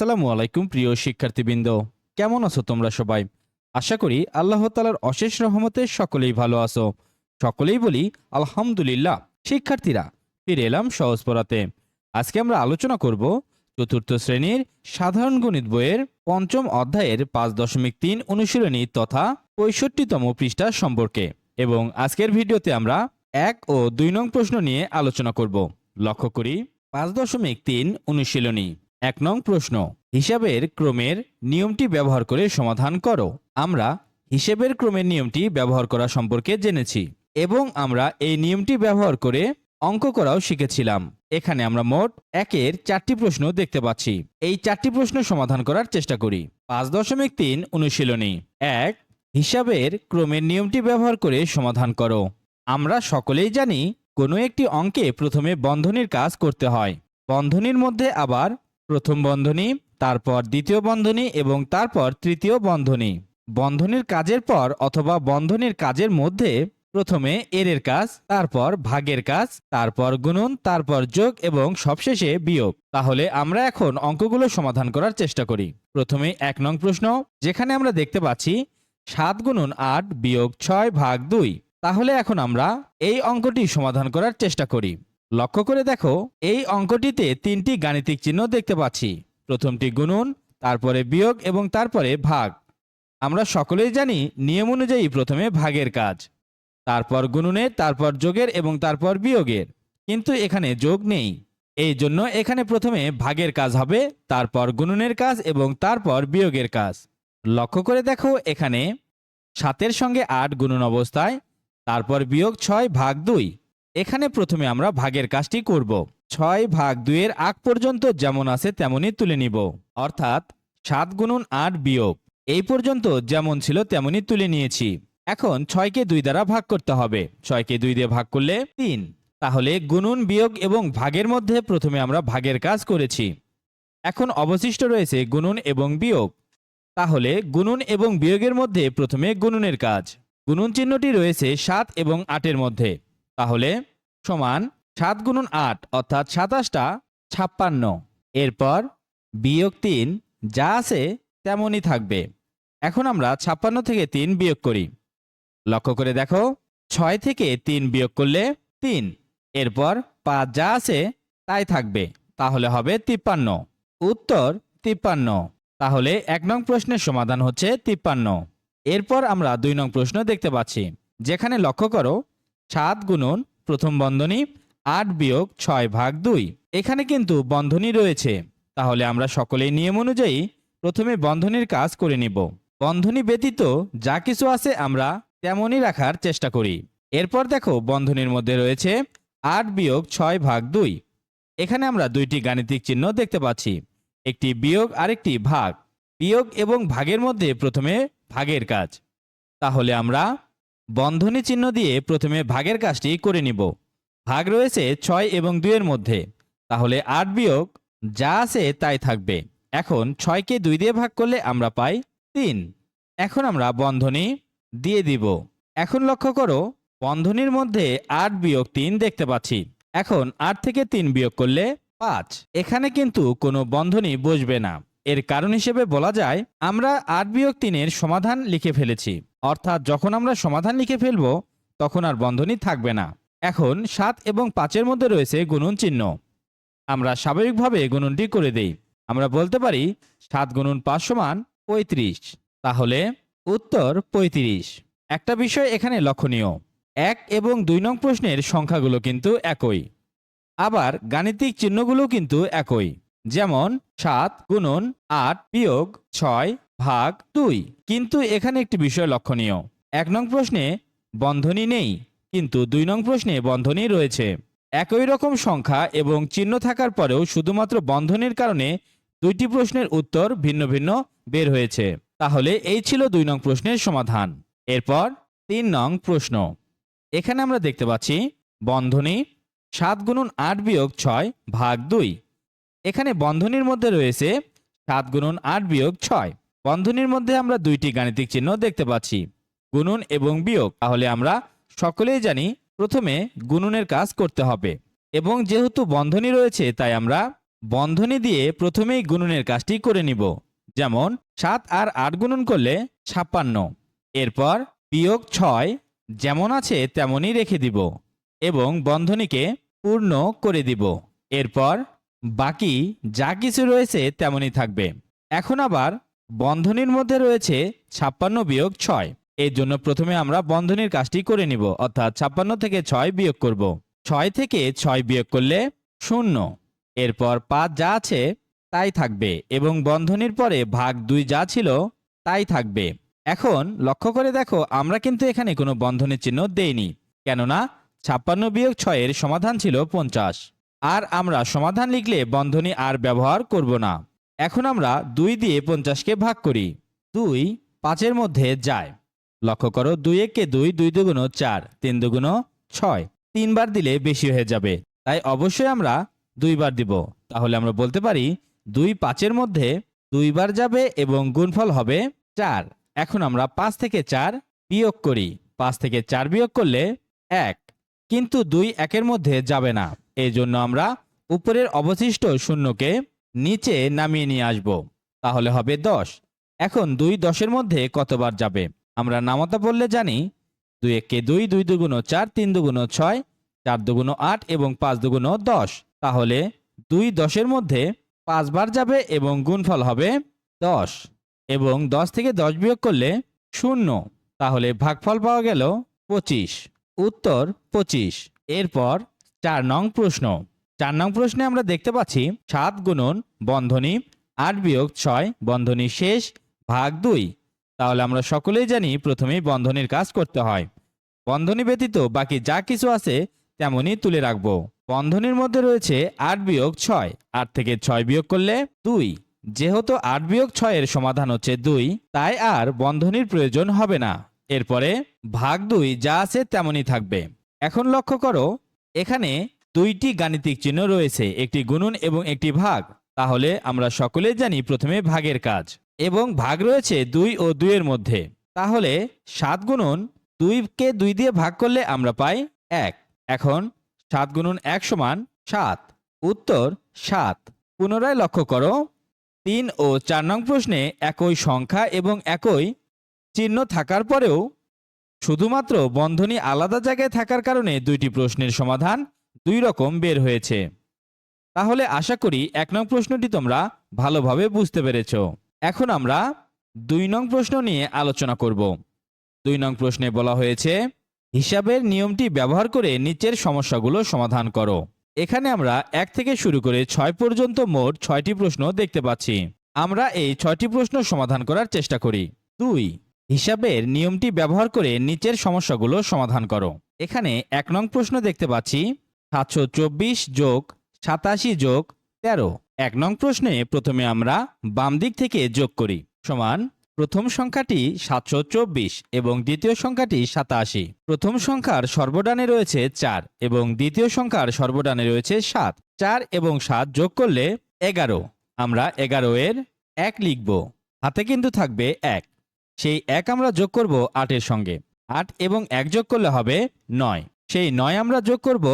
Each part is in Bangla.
আসসালামু আলাইকুম, প্রিয় শিক্ষার্থীবৃন্দ। কেমন আছো তোমরা সবাই? আশা করি আল্লাহ তালার অশেষ রহমতে সকলেই ভালো আছো। সকলেই বলি, আলহামদুলিল্লাহ, শিক্ষার্থীরা, ফিরে এলাম সহজ পড়াতে আজকে আমরা আলোচনা করব চতুর্থ শ্রেণির সাধারণ গণিত বইয়ের পঞ্চম অধ্যায়ের পাঁচ দশমিক তিন অনুশীলনী তথা পঁয়ষট্টিতম পৃষ্ঠা সম্পর্কে। এবং আজকের ভিডিওতে আমরা এক ও দুই নং প্রশ্ন নিয়ে আলোচনা করব। লক্ষ্য করি, পাঁচ দশমিক তিন অনুশীলনী। এক নং প্রশ্ন। হিসাবের ক্রমের নিয়মটি ব্যবহার করে সমাধান করো। আমরা হিসেবের ক্রমের নিয়মটি ব্যবহার করা সম্পর্কে জেনেছি এবং আমরা এই নিয়মটি ব্যবহার করে অঙ্ক করাও শিখেছিলাম। এখানে আমরা মোট একের চারটি প্রশ্ন দেখতে পাচ্ছি। এই চারটি প্রশ্ন সমাধান করার চেষ্টা করি। পাঁচ দশমিক তিন অনুশীলনী। এক, হিসাবের ক্রমের নিয়মটি ব্যবহার করে সমাধান করো। আমরা সকলেই জানি কোনো একটি অঙ্কে প্রথমে বন্ধনীর কাজ করতে হয়। বন্ধনীর মধ্যে আবার প্রথম বন্ধনী, তারপর দ্বিতীয় বন্ধনী এবং তারপর তৃতীয় বন্ধনী। বন্ধনীর কাজের পর অথবা বন্ধনীর কাজের মধ্যে প্রথমে এরের কাজ, তারপর ভাগের কাজ, তারপর গুণন, তারপর যোগ এবং সবশেষে বিয়োগ। তাহলে আমরা এখন অঙ্কগুলো সমাধান করার চেষ্টা করি। প্রথমে এক নং প্রশ্ন, যেখানে আমরা দেখতে পাচ্ছি সাত গুণন আট বিয়োগ ছয় ভাগ দুই। তাহলে এখন আমরা এই অঙ্কটি সমাধান করার চেষ্টা করি। লক্ষ্য করে দেখো, এই অঙ্কটিতে তিনটি গাণিতিক চিহ্ন দেখতে পাচ্ছি। প্রথমটি গুণন, তারপরে বিয়োগ এবং তারপরে ভাগ। আমরা সকলেই জানি নিয়ম অনুযায়ী প্রথমে ভাগের কাজ। তারপর গুণনের তারপর যোগের এবং তারপর বিয়োগের। কিন্তু এখানে যোগ নেই। এই জন্য এখানে প্রথমে ভাগের কাজ হবে, তারপর গুণনের কাজ এবং তারপর বিয়োগের কাজ। লক্ষ্য করে দেখো এখানে সাতের সঙ্গে আট গুণন অবস্থায়, তারপর বিয়োগ ছয় ভাগ দুই। এখানে প্রথমে আমরা ভাগের কাজটি করব। ছয় ভাগ দুইয়ের আগ পর্যন্ত যেমন আছে তেমনই তুলে নিব। অর্থাৎ সাত গুণন আট বিয়োগ। এই পর্যন্ত যেমন ছিল তেমনই তুলে নিয়েছি। এখন ছয়কে দুই দ্বারা ভাগ করতে হবে। ছয়কে দুই দিয়ে ভাগ করলে তিন। তাহলে গুণন বিয়োগ এবং ভাগের মধ্যে প্রথমে আমরা ভাগের কাজ করেছি। এখন অবশিষ্ট রয়েছে গুণন এবং বিয়োগ। তাহলে গুণন এবং বিয়োগের মধ্যে প্রথমে গুণনের কাজ। গুণন চিহ্নটি রয়েছে সাত এবং আটের মধ্যে। তাহলে সমান সাত গুণন আট অর্থাৎ সাতাশটা ছাপ্পান্ন। এরপর বিয়োগ তিন যা আছে তেমনই থাকবে। এখন আমরা ছাপ্পান্ন থেকে তিন বিয়োগ করি। লক্ষ্য করে দেখো, ছয় থেকে তিন বিয়োগ করলে তিন। এরপর পাঁচ যা আছে তাই থাকবে। তাহলে হবে তিপ্পান্ন। উত্তর তিপ্পান্ন। তাহলে এক নং প্রশ্নের সমাধান হচ্ছে তিপ্পান্ন। এরপর আমরা দুই নং প্রশ্ন দেখতে পাচ্ছি। যেখানে লক্ষ্য করো সাত গুণন প্রথম বন্ধনী আট বিয়োগ ছয় ভাগ দুই। এখানে কিন্তু বন্ধনী রয়েছে। তাহলে আমরা সকলেই নিয়ম অনুযায়ী প্রথমে বন্ধনীর কাজ করে নিব। বন্ধনী ব্যতীত যা কিছু আছে আমরা তেমনই রাখার চেষ্টা করি। এরপর দেখো বন্ধনীর মধ্যে রয়েছে আট বিয়োগ ছয় ভাগ দুই। এখানে আমরা দুইটি গাণিতিক চিহ্ন দেখতে পাচ্ছি। একটি বিয়োগ আরেকটি ভাগ। বিয়োগ এবং ভাগের মধ্যে প্রথমে ভাগের কাজ। তাহলে আমরা বন্ধনী চিহ্ন দিয়ে প্রথমে ভাগের কাজটি করে নিব। ভাগ রয়েছে ছয় এবং দুইয়ের মধ্যে। তাহলে আট বিয়োগ, যা আছে তাই থাকবে। এখন ছয়কে দুই দিয়ে ভাগ করলে আমরা পাই তিন। এখন আমরা বন্ধনী দিয়ে দিব। এখন লক্ষ্য করো, বন্ধনীর মধ্যে আট বিয়োগ তিন দেখতে পাচ্ছি। এখন আট থেকে তিন বিয়োগ করলে পাঁচ। এখানে কিন্তু কোনো বন্ধনী বসবে না। এর কারণ হিসেবে বলা যায়, আমরা আট বিয়োগ তিনের সমাধান লিখে ফেলেছি। অর্থাৎ যখন আমরা সমাধান লিখে ফেলব, তখন আর বন্ধনী থাকবে না। এখন সাত এবং পাঁচের মধ্যে রয়েছে গুণন চিহ্ন। আমরা স্বাভাবিকভাবে গুণনটি করে দেই। আমরা বলতে পারি, সাত গুণন পাঁচ সমান পঁয়ত্রিশ। তাহলে উত্তর পঁয়ত্রিশ। একটা বিষয় এখানে লক্ষণীয়। এক এবং দুই নং প্রশ্নের সংখ্যাগুলো কিন্তু একই। আবার গাণিতিক চিহ্নগুলো কিন্তু একই। যেমন সাত গুণন আট বিয়োগ ছয় ভাগ দুই। কিন্তু এখানে একটি বিষয় লক্ষণীয়। এক নং প্রশ্নে, বন্ধনী নেই, কিন্তু দুই নং প্রশ্নে বন্ধনী রয়েছে। একই রকম সংখ্যা এবং চিহ্ন থাকার পরেও শুধুমাত্র বন্ধনীর কারণে দুইটি প্রশ্নের উত্তর ভিন্ন ভিন্ন বের হয়েছে। তাহলে এই ছিল দুই নং প্রশ্নের সমাধান। এরপর তিন নং প্রশ্ন। এখানে আমরা দেখতে পাচ্ছি, বন্ধনী সাত গুণন আট বিয়োগ ছয় ভাগ দুই। এখানে বন্ধনীর মধ্যে রয়েছে সাত গুণন আট বিয়োগ ছয়। বন্ধনীর মধ্যে আমরা দুইটি গাণিতিক চিহ্ন দেখতে পাচ্ছি, গুণন এবং বিয়োগ। তাহলে আমরা সকলেই জানি প্রথমে গুণনের কাজ করতে হবে। এবং যেহেতু বন্ধনী রয়েছে, তাই আমরা বন্ধনী দিয়ে প্রথমেই গুণনের কাজটি করে নিব। যেমন, সাত আর আট গুণন করলে ছাপ্পান্ন। এরপর বিয়োগ ছয় যেমন আছে, তেমনই রেখে দিব। এবং বন্ধনীকে পূর্ণ করে দিব। এরপর বাকি যা কিছু রয়েছে, তেমনই থাকবে। এখন আবার বন্ধনীর মধ্যে রয়েছে ছাপ্পান্ন বিয়োগ ছয়। এর জন্য প্রথমে আমরা বন্ধনীর কাজটি করে নিব, অর্থাৎ ছাপ্পান্ন থেকে ছয় বিয়োগ করব। ছয় থেকে ছয় বিয়োগ করলে শূন্য। এরপর পাঁচ যা আছে, তাই থাকবে এবং বন্ধনীর পরে ভাগ দুই যা ছিল, তাই থাকবে। এখন লক্ষ্য করে দেখো, আমরা কিন্তু এখানে কোনো বন্ধনের চিহ্ন দেইনি, কেননা ছাপ্পান্ন বিয়োগ ছয়ের সমাধান ছিল পঞ্চাশ। আর আমরা সমাধান লিখলে বন্ধনী আর ব্যবহার করব না। এখন আমরা দুই দিয়ে পঞ্চাশকে ভাগ করি। দুই পাঁচের মধ্যে যায়। লক্ষ্য করো, দুই একে দুই দুই দুগুণ চার, তিন দুগুণ ছয়। তিনবার দিলে বেশি হয়ে যাবে। তাই অবশ্যই আমরা দুইবার দিব। তাহলে আমরা বলতে পারি, দুই পাঁচের মধ্যে দুইবার যাবে এবং গুণফল হবে চার। এখন আমরা পাঁচ থেকে চার বিয়োগ করি। পাঁচ থেকে চার বিয়োগ করলে এক। কিন্তু দুই একের মধ্যে যাবে না। এই জন্য আমরা উপরের অবশিষ্ট শূন্যকে নিচে নামিয়ে নিয়ে আসব, তাহলে হবে দশ। এখন দুই দশের মধ্যে কতবার যাবে? আমরা নামতা বললে জানি, দুই একে দুই দুই দুগুণ চার, তিন দুগুণ ছয়, চার দুগুণ আট এবং পাঁচ দুগুণ দশ। তাহলে দুই দশের মধ্যে পাঁচবার যাবে এবং গুণফল হবে দশ। এবং দশ থেকে দশ বিয়োগ করলে শূন্য। তাহলে ভাগফল পাওয়া গেল পঁচিশ। উত্তর পঁচিশ। এরপর চার নং প্রশ্ন। চার নং প্রশ্নে আমরা দেখতে পাচ্ছি সাত গুণন বন্ধনী, আট বিয়োগ ছয়, বন্ধনী শেষ, ভাগ দুই। তাহলে আমরা সকলেই জানি প্রথমেই বন্ধনীর কাজ করতে হয়। বন্ধনী ব্যতীত বাকি যা কিছু আছে তেমনই তুলে রাখব। বন্ধনীর মধ্যে রয়েছে আট বিয়োগ ছয়। আট থেকে ছয় বিয়োগ করলে দুই। যেহেতু আট বিয়োগ ছয়ের সমাধান হচ্ছে দুই, তাই আর বন্ধনীর প্রয়োজন হবে না। এরপরে ভাগ দুই যা আছে তেমনই থাকবে। এখন লক্ষ্য করো, এখানে দুইটি গাণিতিক চিহ্ন রয়েছে, একটি গুণন এবং একটি ভাগ। তাহলে আমরা সকলেই জানি প্রথমে ভাগের কাজ। এবং ভাগ রয়েছে দুই ও দুইয়ের মধ্যে। তাহলে সাত গুণন দুইকে দুই দিয়ে ভাগ করলে আমরা পাই এক। এখন সাত গুণন এক সমান সাত। উত্তর সাত। পুনরায় লক্ষ্য করো। তিন ও চার নং প্রশ্নে একই সংখ্যা এবং একই চিহ্ন থাকার পরেও শুধুমাত্র বন্ধনী আলাদা জায়গায় থাকার কারণে দুইটি প্রশ্নের সমাধান দুই রকম বের হয়েছে। তাহলে আশা করি এক নং প্রশ্নটি তোমরা ভালোভাবে বুঝতে পেরেছ। এখন আমরা দুই নং প্রশ্ন নিয়ে আলোচনা করব। দুই নং প্রশ্নে বলা হয়েছে, হিসাবের নিয়মটি ব্যবহার করে নিচের সমস্যাগুলো সমাধান করো। এখানে আমরা এক থেকে শুরু করে ছয় পর্যন্ত মোট ছয়টি প্রশ্ন দেখতে পাচ্ছি। আমরা এই ছয়টি প্রশ্ন সমাধান করার চেষ্টা করি। দুই, হিসাবের নিয়মটি ব্যবহার করে নিচের সমস্যাগুলো সমাধান করো। এখানে এক নং প্রশ্ন দেখতে পাচ্ছি সাতশো চব্বিশ যোগ সাতাশি যোগ তেরো। এক নং প্রশ্নে প্রথমে আমরা বাম দিক থেকে যোগ করি। সমান, প্রথম সংখ্যাটি সাতশো চব্বিশ এবং দ্বিতীয় সংখ্যাটি সাতাশি। প্রথম সংখ্যার সর্বডানে রয়েছে চার এবং দ্বিতীয় সংখ্যার সর্বডানে রয়েছে সাত। চার এবং সাত যোগ করলে এগারো। আমরা এগারো এর এক লিখব। হাতে কিন্তু থাকবে এক। সেই এক আমরা যোগ করব আটের সঙ্গে। আট এবং এক যোগ করলে হবে নয়। সেই নয় আমরা যোগ করব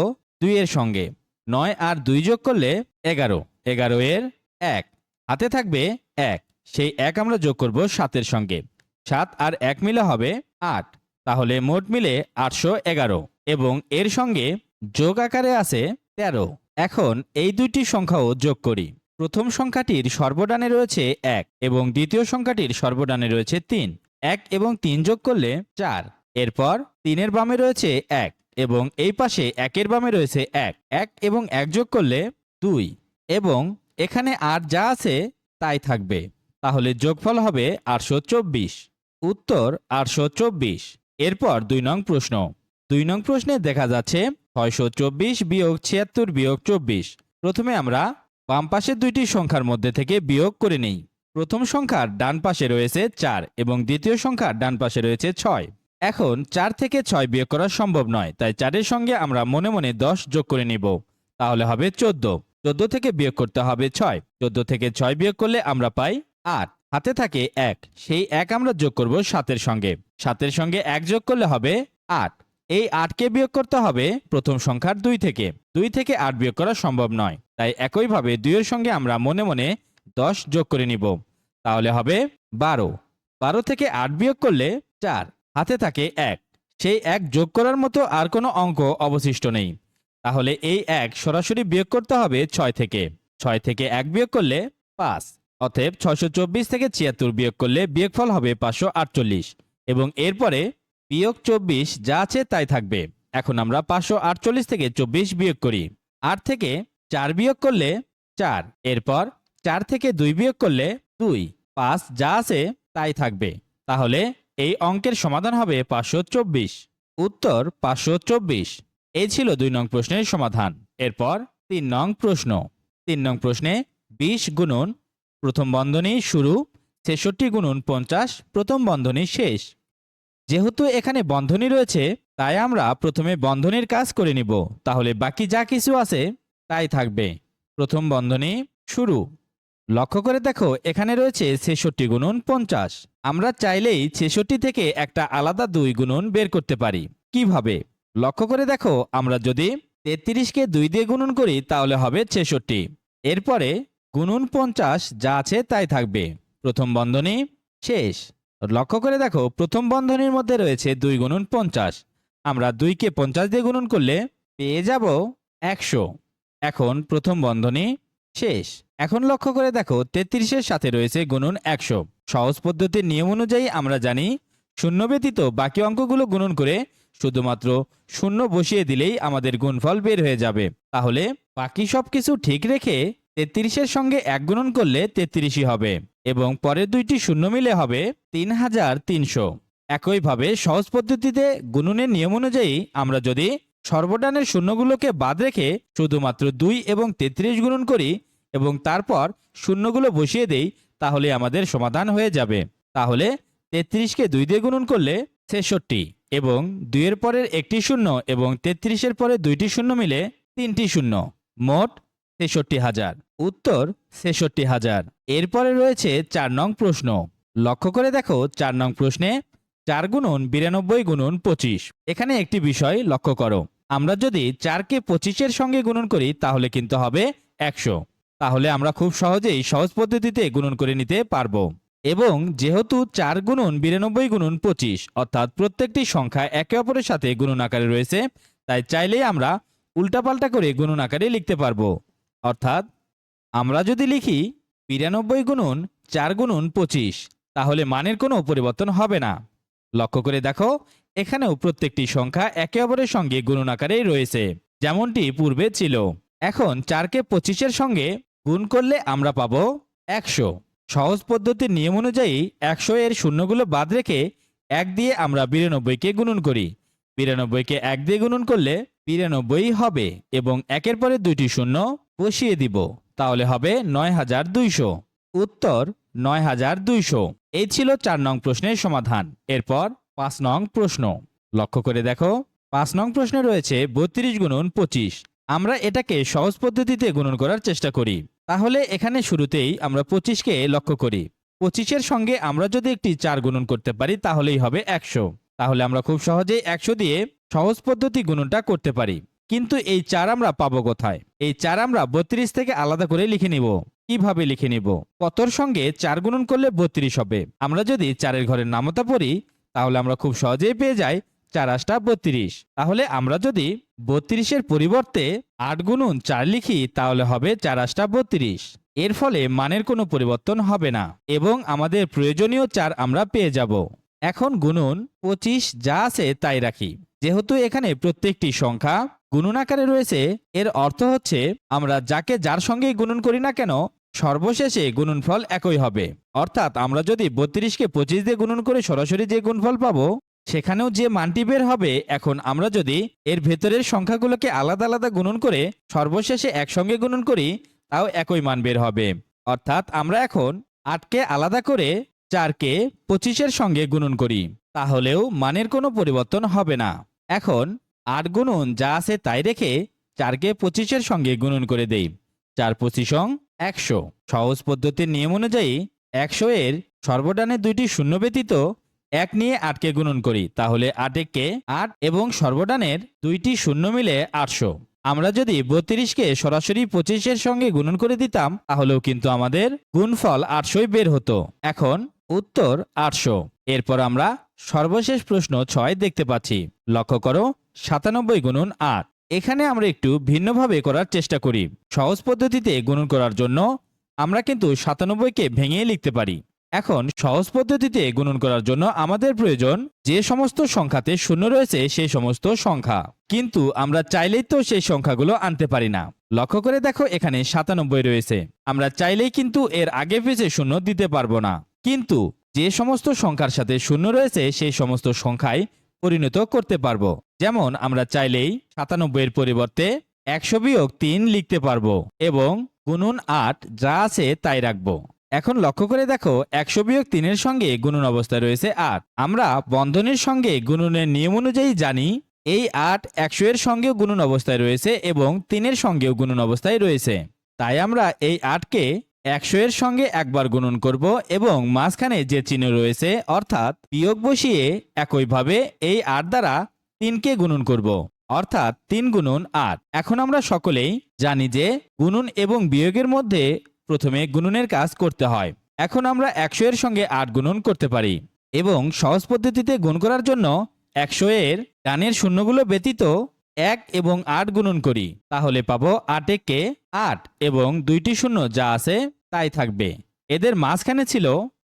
দুইয়ের সঙ্গে। নয় আর দুই যোগ করলে এগারো। এগারো এর এক। হাতে থাকবে এক। সেই এক আমরা যোগ করব সাতের সঙ্গে। সাত আর এক মিলে হবে আট। তাহলে মোট মিলে আটশো এগারো। এবং এর সঙ্গে যোগ আকারে আছে তেরো। এখন এই দুইটি সংখ্যাও যোগ করি। প্রথম সংখ্যাটির সর্বডানে রয়েছে এক এবং দ্বিতীয় সংখ্যাটির সর্বডানে রয়েছে তিন। এক এবং তিন যোগ করলে চার। এরপর তিনের বামে রয়েছে এক। এবং এই পাশে একের বামে রয়েছে এক। এক এবং এক যোগ করলে দুই। এবং এখানে আর যা আছে, তাই থাকবে। তাহলে যোগফল হবে আটশো চব্বিশ। উত্তর আটশো চব্বিশ। এরপর দুই নং প্রশ্ন। দুই নং প্রশ্নে দেখা যাচ্ছে ছয়শো চব্বিশ বিয়োগ ছিয়াত্তর বিয়োগ চব্বিশ। প্রথমে আমরা বাম পাশের দুইটি সংখ্যার মধ্যে থেকে বিয়োগ করে নেই। প্রথম সংখ্যার ডান পাশে রয়েছে চার এবং দ্বিতীয় সংখ্যার ডান পাশে রয়েছে ছয়। এখন চার থেকে ছয় বিয়োগ করা সম্ভব নয়, তাই চারের সঙ্গে আমরা মনে মনে দশ যোগ করে নিব। তাহলে হবে চোদ্দ। চোদ্দ থেকে বিয়োগ করতে হবে ছয়। চোদ্দ থেকে ছয় বিয়োগ করলে আমরা পাই আট। হাতে থাকে এক। সেই এক আমরা যোগ করব সাতের সঙ্গে। সাতের সঙ্গে এক যোগ করলে হবে আট। এই আটকে বিয়োগ করতে হবে প্রথম সংখ্যার দুই থেকে। দুই থেকে আট বিয়োগ করা সম্ভব নয়, তাই একইভাবে দুইয়ের সঙ্গে আমরা মনে মনে দশ যোগ করে নিব। তাহলে হবে বারো। বারো থেকে আট বিয়োগ করলে চার। হাতে থাকে এক। সেই এক যোগ করার মতো আর কোনো অঙ্ক অবশিষ্ট নেই। তাহলে এই এক সরাসরি বিয়োগ করতে হবে ছয় থেকে। ছয় থেকে এক বিয়োগ করলে পাঁচ। অতএব ছয়শো চব্বিশ থেকে ছিয়াত্তর বিয়োগ করলে বিয়োগফল হবে পাঁচশো আটচল্লিশ। এবং এরপরে বিয়োগ চব্বিশ যা আছে তাই থাকবে। এখন আমরা পাঁচশো আটচল্লিশ থেকে চব্বিশ বিয়োগ করি। আট থেকে চার বিয়োগ করলে চার। এরপর চার থেকে দুই বিয়োগ করলে দুই। পাঁচ যা আছে তাই থাকবে। তাহলে এই অঙ্কের সমাধান হবে পাঁচশো চব্বিশ। উত্তর পাঁচশো চব্বিশ। এই ছিল দুই নং প্রশ্নের সমাধান। এরপর তিন নং প্রশ্ন। তিন নং প্রশ্নে বিশ গুণন প্রথম বন্ধনী শুরু, ছেষট্টি গুণন পঞ্চাশ, প্রথম বন্ধনী শেষ। যেহেতু এখানে বন্ধনী রয়েছে, তাই আমরা প্রথমে বন্ধনীর কাজ করে নিব। তাহলে বাকি যা কিছু আছে, তাই থাকবে। প্রথম বন্ধনী শুরু। লক্ষ্য করে দেখো, এখানে রয়েছে ছেষট্টি গুণন পঞ্চাশ। আমরা চাইলেই ছেষট্টি থেকে একটা আলাদা দুই গুণন বের করতে পারি। কীভাবে? লক্ষ্য করে দেখো, আমরা যদি তেত্রিশকে দুই দিয়ে গুণন করি, তাহলে হবে ছেষট্টি। এরপরে গুণন পঞ্চাশ যা আছে তাই থাকবে। প্রথম বন্ধনী, শেষ। লক্ষ্য করে দেখো, প্রথম বন্ধনীর মধ্যে রয়েছে দুই গুণন পঞ্চাশ। আমরা দুইকে পঞ্চাশ দিয়ে গুণন করলে পেয়ে যাব একশো। এখন প্রথম বন্ধনী, শেষ। এখন লক্ষ্য করে দেখো, তেত্রিশের সাথে রয়েছে গুণন একশো। সহজ পদ্ধতির নিয়ম অনুযায়ী আমরা জানি, শূন্য ব্যতীত বাকি অঙ্কগুলো গুণন করে শুধুমাত্র শূন্য বসিয়ে দিলেই আমাদের গুণফল বের হয়ে যাবে। তাহলে বাকি সব কিছু ঠিক রেখে তেত্রিশের সঙ্গে এক গুণন করলে তেত্রিশই হবে এবং পরের দুইটি শূন্য মিলে হবে তিন হাজার তিনশো। একইভাবে সহজ পদ্ধতিতে গুণনের নিয়ম অনুযায়ী আমরা যদি সর্বডানের শূন্যগুলোকে বাদ রেখে শুধুমাত্র দুই এবং তেত্রিশ গুণন করি এবং তারপর শূন্যগুলো বসিয়ে দেই, তাহলে আমাদের সমাধান হয়ে যাবে। তাহলে তেত্রিশকে দুই দিয়ে গুণন করলে ছেষট্টি এবং দুইয়ের পরের একটি শূন্য এবং তেত্রিশের পরে দুইটি শূন্য মিলে তিনটি শূন্য। মোট ছেষট্টি হাজার। উত্তর ছেষট্টি হাজার। এরপরে রয়েছে চার নং প্রশ্ন। লক্ষ্য করে দেখো, চার নং প্রশ্নে চার গুণন বিরানব্বই গুণন পঁচিশ। এখানে একটি বিষয় লক্ষ্য করো। আমরা যদি চারকে পঁচিশের সঙ্গে গুণন করি, তাহলে কিন্তু হবে একশো। তাহলে আমরা খুব সহজেই সহজ পদ্ধতিতে গুণন করে নিতে পারব। এবং যেহেতু চার গুণন বিরানব্বই গুণন পঁচিশ, অর্থাৎ প্রত্যেকটি সংখ্যা একে অপরের সাথে গুণন আকারে রয়েছে, তাই চাইলেই আমরা উল্টাপাল্টা করে গুণন আকারে লিখতে পারব। অর্থাৎ আমরা যদি লিখি বিরানব্বই গুণন চার গুণন পঁচিশ, তাহলে মানের কোনো পরিবর্তন হবে না। লক্ষ্য করে দেখো, এখানেও প্রত্যেকটি সংখ্যা একে অপরের সঙ্গে গুণন আকারেই রয়েছে, যেমনটি পূর্বে ছিল। এখন চারকে পঁচিশের সঙ্গে গুণ করলে আমরা পাবো একশো। সহজ পদ্ধতির নিয়ম অনুযায়ী একশো এর শূন্যগুলো বাদ রেখে এক দিয়ে আমরা বিরানব্বইকে গুণন করি। বিরানব্বইকে এক দিয়ে গুণন করলে বিরানব্বই হবে এবং একের পরে দুইটি শূন্য বসিয়ে দিব। তাহলে হবে নয় হাজার দুইশো। উত্তর, নয় হাজার দুইশো। এই ছিল চার নং প্রশ্নের সমাধান। এরপর পাঁচ নং প্রশ্ন। লক্ষ্য করে দেখো, পাঁচ নং প্রশ্নে রয়েছে বত্রিশ গুণন পঁচিশ। আমরা এটাকে সহজ পদ্ধতিতে গুণন করার চেষ্টা করি। তাহলে এখানে শুরুতেই আমরা পঁচিশকে লক্ষ্য করি। পঁচিশের সঙ্গে আমরা যদি একটি চার গুণন করতে পারি, তাহলেই হবে একশো। তাহলে আমরা খুব সহজেই একশো দিয়ে সহজ পদ্ধতি গুণনটা করতে পারি। কিন্তু এই চার আমরা পাবো কোথায়? এই চার আমরা বত্রিশ থেকে আলাদা করে লিখে নিব। কীভাবে লিখে নিব? কতর সঙ্গে চার গুণন করলে বত্রিশ হবে? আমরা যদি চারের ঘরের নামতা পড়ি, তাহলে আমরা খুব সহজেই পেয়ে যাই চার আষ্টা বত্রিশ। তাহলে আমরা যদি বত্রিশের পরিবর্তে আট গুণন চার লিখি, তাহলে হবে চার আষ্টা বত্রিশ। এর ফলে মানের কোনো পরিবর্তন হবে না এবং আমাদের প্রয়োজনীয় চার আমরা পেয়ে যাব। এখন গুণন পঁচিশ যা আছে তাই রাখি। যেহেতু এখানে প্রত্যেকটি সংখ্যা গুণন আকারে রয়েছে, এর অর্থ হচ্ছে আমরা যাকে যার সঙ্গেই গুণন করি না কেন, সর্বশেষে গুণনফল একই হবে। অর্থাৎ আমরা যদি বত্রিশকে পঁচিশ দিয়ে গুণন করে সরাসরি যে গুণফল পাবো সেখানেও যে মানটি বের হবে, এখন আমরা যদি এর ভেতরের সংখ্যাগুলোকে আলাদা আলাদা গুণন করে সর্বশেষে একসঙ্গে গুণন করি, তাও একই মান বের হবে। অর্থাৎ আমরা এখন আটকে আলাদা করে চারকে পঁচিশের সঙ্গে গুণন করি, তাহলেও মানের কোনো পরিবর্তন হবে না। এখন আট গুণন যা আছে তাই রেখে চারকে পঁচিশের সঙ্গে গুণন করে দেই। চার পঁচিশং একশো। সহজ পদ্ধতির নিয়ম অনুযায়ী একশো এর সর্বডানে দুইটি শূন্য ব্যতীত এক নিয়ে আটকে গুণন করি, তাহলে আট একে আট এবং সর্বডানের দুইটি শূন্য মিলে আটশো। আমরা যদি বত্রিশকে সরাসরি পঁচিশের সঙ্গে গুণন করে দিতাম, তাহলেও কিন্তু আমাদের গুণফল আটশোই বের হতো। এখন উত্তর আটশো। এরপর আমরা সর্বশেষ প্রশ্ন ছয় দেখতে পাচ্ছি। লক্ষ্য করো, সাতানব্বই গুণন আট। এখানে আমরা একটু ভিন্নভাবে করার চেষ্টা করি। সহজ পদ্ধতিতে গুণন করার জন্য আমরা কিন্তু সাতানব্বইকে ভেঙে লিখতে পারি। এখন সহজ পদ্ধতিতে গুণন করার জন্য আমাদের প্রয়োজন যে সমস্ত সংখ্যাতে শূন্য রয়েছে সেই সমস্ত সংখ্যা। কিন্তু আমরা চাইলেই তো সেই সংখ্যাগুলো আনতে পারি না। লক্ষ্য করে দেখো এখানে সাতানব্বই রয়েছে। আমরা চাইলেই কিন্তু এর আগে পিছে শূন্য দিতে পারব না। কিন্তু যে সমস্ত সংখ্যার সাথে শূন্য রয়েছে সেই সমস্ত সংখ্যায় পরিণত করতে পারব। যেমন আমরা চাইলেই সাতানব্বইয়ের পরিবর্তে একশো বিয়োগ তিন লিখতে পারব এবং গুণন আট যা আছে তাই রাখব। এখন লক্ষ্য করে দেখো, একশো বিয়োগ তিনের সঙ্গে গুণন অবস্থায় রয়েছে আট। আমরা বন্ধনের সঙ্গে গুণনের নিয়ম অনুযায়ী জানি, এই আট একশো এর সঙ্গেও গুণন অবস্থায় রয়েছে এবং তিনের সঙ্গেও গুণন অবস্থায় রয়েছে। তাই আমরা এই আটকে একশো এর সঙ্গে একবার গুণন করব এবং মাঝখানে যে চিহ্ন রয়েছে, অর্থাৎ বিয়োগ বসিয়ে একইভাবে এই আট দ্বারা তিনকে গুণন করব। অর্থাৎ তিন গুণন আট। এখন আমরা সকলেই জানি যে গুণন এবং বিয়োগের মধ্যে প্রথমে গুণনের কাজ করতে হয়। এখন আমরা একশো এর সঙ্গে আট গুণন করতে পারি এবং সহজ পদ্ধতিতে গুণ করার জন্য একশো এর ডানের শূন্যগুলো ব্যতীত এক এবং আট গুণন করি। তাহলে পাবো আট একে আট এবং দুইটি শূন্য যা আছে তাই থাকবে। এদের মাঝখানে ছিল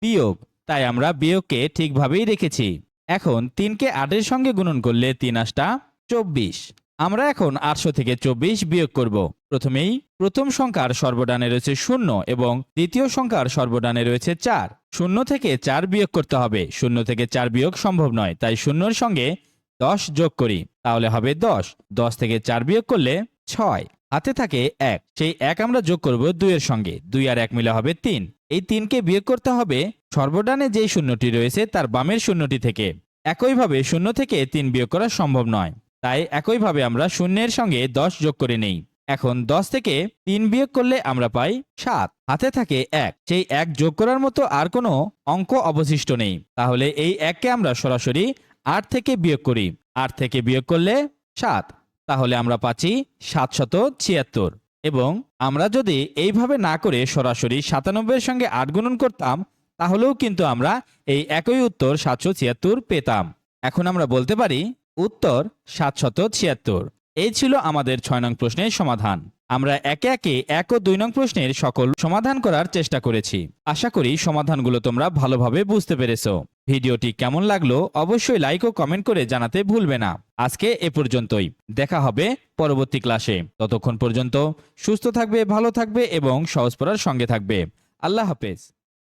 বিয়োগ, তাই আমরা বিয়োগকে ঠিকভাবেই রেখেছি। এখন তিনকে আটের সঙ্গে গুণন করলে তিন আষ্টা চব্বিশ। আমরা এখন আটশো থেকে চব্বিশ বিয়োগ করব। প্রথমেই প্রথম সংখ্যার সর্বডানে রয়েছে শূন্য এবং দ্বিতীয় সংখ্যার সর্বডানে রয়েছে চার। শূন্য থেকে চার বিয়োগ করতে হবে। শূন্য থেকে চার বিয়োগ সম্ভব নয়, তাই শূন্যর সঙ্গে দশ যোগ করি। তাহলে হবে দশ। দশ থেকে চার বিয়োগ করলে ছয়। হাতে থাকে এক। সেই এক আমরা যোগ করব দুইয়ের সঙ্গে। দুই আর এক মিলে হবে তিন। এই তিনকে বিয়োগ করতে হবে সর্বডানে যেই শূন্যটি রয়েছে তার বামের শূন্যটি থেকে। একইভাবে শূন্য থেকে তিন বিয়োগ করা সম্ভব নয়। তাই একইভাবে আমরা শূন্যের সঙ্গে দশ যোগ করে নেই। এখন দশ থেকে তিন বিয়োগ করলে আমরা পাই সাত। হাতে থাকে এক। সেই এক যোগ করার মতো আর কোনো অঙ্ক অবশিষ্ট নেই। তাহলে এই এককে আমরা সরাসরি আট থেকে বিয়োগ করি। আট থেকে বিয়োগ করলে সাত। তাহলে আমরা পাচ্ছি সাতশত ছিয়াত্তর। এবং আমরা যদি এইভাবে না করে সরাসরি সাতানব্বইয়ের সঙ্গে আট গুণন করতাম, তাহলেও কিন্তু আমরা এই একই উত্তর সাতশো ছিয়াত্তর পেতাম। এখন আমরা বলতে পারি উত্তর সাতশত ছিয়াত্তর। এই ছিল আমাদের ছয় নং প্রশ্নের সমাধান। আমরা একে একে এক ও দুই নং প্রশ্নের সকল সমাধান করার চেষ্টা করেছি। আশা করি সমাধানগুলো তোমরা ভালোভাবে বুঝতে পেরেছ। ভিডিওটি কেমন লাগল অবশ্যই লাইক ও কমেন্ট করে জানাতে ভুলবে না। আজকে এ পর্যন্তই। দেখা হবে পরবর্তী ক্লাসে। ততক্ষণ পর্যন্ত সুস্থ থাকবে, ভালো থাকবে এবং সহজ পড়ার সঙ্গে থাকবে। আল্লাহ হাফেজ।